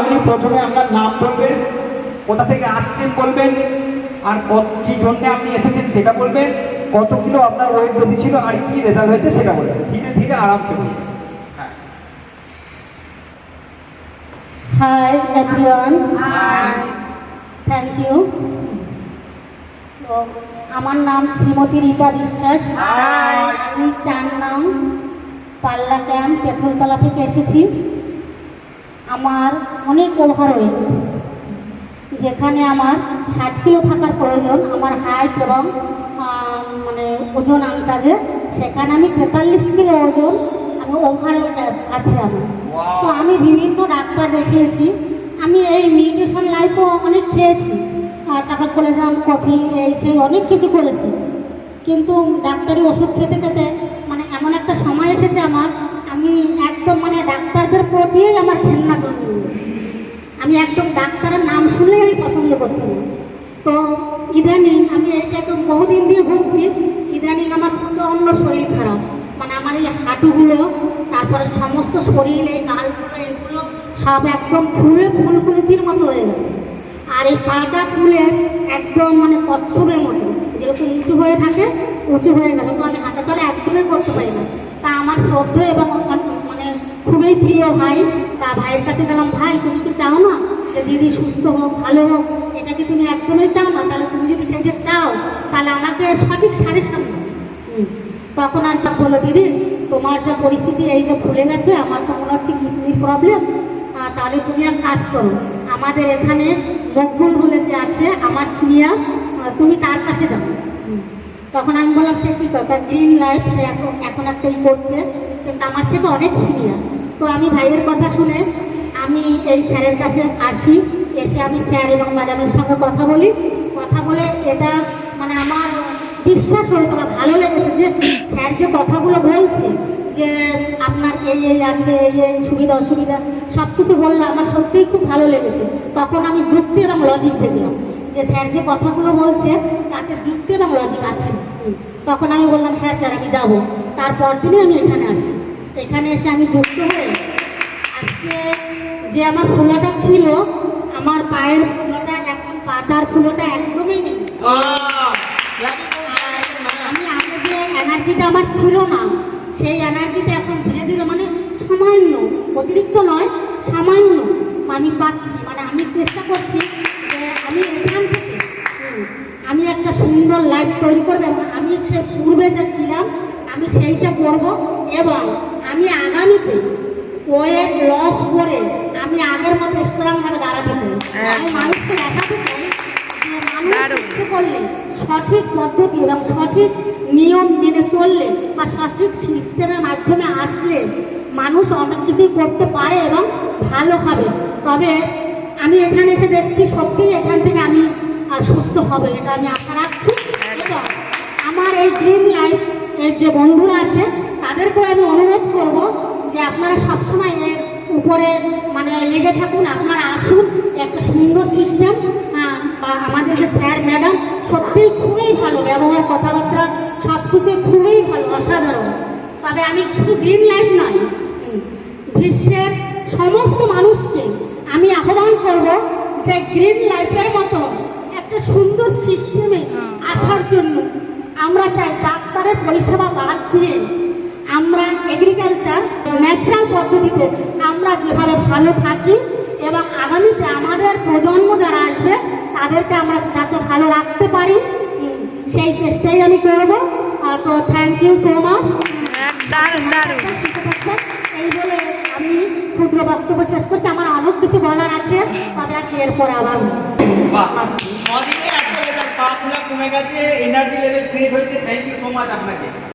আপনি প্রথমে আপনার নাম বলবেন কোথা থেকে আসছেন বলবেন আর কী জন্যে আপনি এসেছেন সেটা বলবেন কত কিলো আপনার ওয়েট বেশি ছিল আর কি রেজাল্ট হয়েছে সেটা বলবেন। ধীরে ধীরে আরামসে বলবেন। হ্যাঁ। হাই এভরিওয়ান থ্যাংক ইউ তো আমার নাম শ্রীমতী রীতা বিশ্বাস। আমি চার নাম পাল্লা ক্যাম্প পেথলতলা থেকে এসেছি। আমার অনেক ওভারওয়েট যেখানে আমার ষাট কিলো থাকার প্রয়োজন আমার হাইট এবং মানে ওজন আন্দাজে সেখানে আমি তেতাল্লিশ কিলো ওজন আমি ওভারওয়েট আছে আমার তো আমি বিভিন্ন ডাক্তার দেখিয়েছি আমি এই মেডিটেশন লাইফও অনেক খেয়েছি। তারপর কলেজাম কফি এই সেই অনেক কিছু করেছি। কিন্তু ডাক্তারি ওষুধ খেতে খেতে মানে এমন একটা সময় এসেছে আমার আমি একদম মানে ডাক্তারদের প্রতিই আমার ঘেন্না জন্মে গেছে। আমি একদম ডাক্তারের নাম শুনলেই আমি পছন্দ করছি না। তো ইদানিং আমি এইটাকে বহুদিন দিয়ে ভুগছি। ইদানিং আমার প্রচণ্ড শরীর খারাপ। মানে আমার এই হাঁটুগুলো, তারপরে সমস্ত শরীর, গালগুলো, এগুলো সব একদম ফুলে ফুলকুলুচির মতো হয়ে গেছে। আর এই পাটা ফুলে একদম মানে কচ্ছপের মতো। যেরকম উঁচু হয়ে থাকে, উঁচু হয়ে গেছে, তো আমি হাঁটা চলা একদমই করতে পারি না। তা আমার শ্রদ্ধা এবং খুবই প্রিয় ভাই। তা ভাইয়ের কাছে গেলাম, ভাই, তুমি কি চাও না যে দিদি সুস্থ হোক, ভালো হোক? এটা কি তুমি একদমই চাও না? তাহলে তুমি যদি সেটা চাও, তাহলে আমাকে সঠিক সাজেশন দাও। তখন আর তা বলল, দিদি, তোমার যা পরিস্থিতি, এই যে ভুলে গেছে, আমার তো মনে হচ্ছে কিডনির প্রবলেম। তাহলে তুমি এক কাজ করো, আমাদের এখানে মকবুল বলে যে আছে, আমার সিনিয়র তুমি তার কাছে যাও। তখন আমি বললাম, সে কী করবে গ্রিন লাইফ, সে এখন এখন একটা করছে কিন্তু আমার থেকে অনেক সিনিয়র তো আমি ভাইয়ের কথা শুনে আমি এই স্যারের কাছে আসি, এসে আমি স্যার এবং ম্যাডামের সঙ্গে কথা বলি। কথা বলে এটা মানে আমার বিশ্বাস হয়েছে, আমার ভালো লেগেছে যে স্যার যে কথাগুলো বলছে, যে আপনার এই এই আছে, এই এই সুবিধা, অসুবিধা সব কিছু বললে আমার সত্যিই খুব ভালো লেগেছে। তখন আমি যুক্তি এবং লজিক দেখলাম, যে স্যার যে কথাগুলো বলছে, তাতে যুক্তি এবং লজিক আছে। তখন আমি বললাম হ্যাঁ স্যার, আমি যাব। তারপর দিনে আমি এখানে আসি। এখানে এসে আমি যুক্ত হয়ে আজকে যে আমার ফুলাটা ছিল, আমার পায়ের ফুলোটা এখন পাতার ফুলোটা একদমই নেই। আমি আগে যে এনার্জিটা আমার ছিল না, সেই এনার্জিটা এখন ধীরে ধীরে মানে সামান্য, অতিরিক্ত নয়, সামান্য আমি পাচ্ছি। মানে আমি চেষ্টা করছি যে আমি এখান থেকে আমি একটা সুন্দর লাইফ তৈরি করব। আমি সে পূর্বে যে ছিলাম, আমি সেইটা করব। এবং আমি আগামীতে ওয়েট লস করে আমি আগের মতো স্ট্রংভাবে দাঁড়াতে চাই। আমি মানুষকে দেখাতে চাই যে মানুষ করলে সঠিক পদ্ধতি এবং সঠিক নিয়ম মেনে চললে বা সঠিক সিস্টেমের মাধ্যমে আসলে মানুষ অনেক কিছুই করতে পারে এবং ভালো হবে। তবে আমি এখানে এসে দেখছি সত্যিই এখান থেকে আমি সুস্থ হবে এটা আমি আশা রাখছি। এবং আমার এই ড্রিম লাইফ এর যে বন্ধুরা আছে তাদেরকেও আমি অনুরোধ আপনারা সবসময় এর উপরে মানে লেগে থাকুন আপনারা আসুন একটা সুন্দর সিস্টেম বা আমাদের যে স্যার ম্যাডাম সত্যিই খুবই ভালো ব্যবহার কথাবার্তা সব কিছু খুবই ভালো অসাধারণ। তবে আমি শুধু গ্রিন লাইফ নয় বিশ্বের সমস্ত মানুষকে আমি আহ্বান করব যে গ্রিন লাইফের মতো একটা সুন্দর সিস্টেমে আসার জন্য। আমরা চাই ডাক্তারের পরিষেবা বাদ দিয়ে আমরা এগ্রিকালচার ন্যাচারাল পদ্ধতিতে আমরা যেভাবে ভালো থাকি এবং আগামীতে আমাদের প্রজন্ম যারা আসবে তাদেরকে আমরা যাতে ভালো রাখতে পারি সেই চেষ্টাই আমি করব। তো থ্যাংক ইউ সো মাচ এই বলে আমি ক্ষুদ্র বক্তব্য শেষ করছি। আমার অনেক কিছু বলার আছে তবে আর এরপর আবার কমে গেছে এনার্জি লেভেল ক্রিয়েট হয়েছে। থ্যাংক ইউ সো মাচ আপনাকে।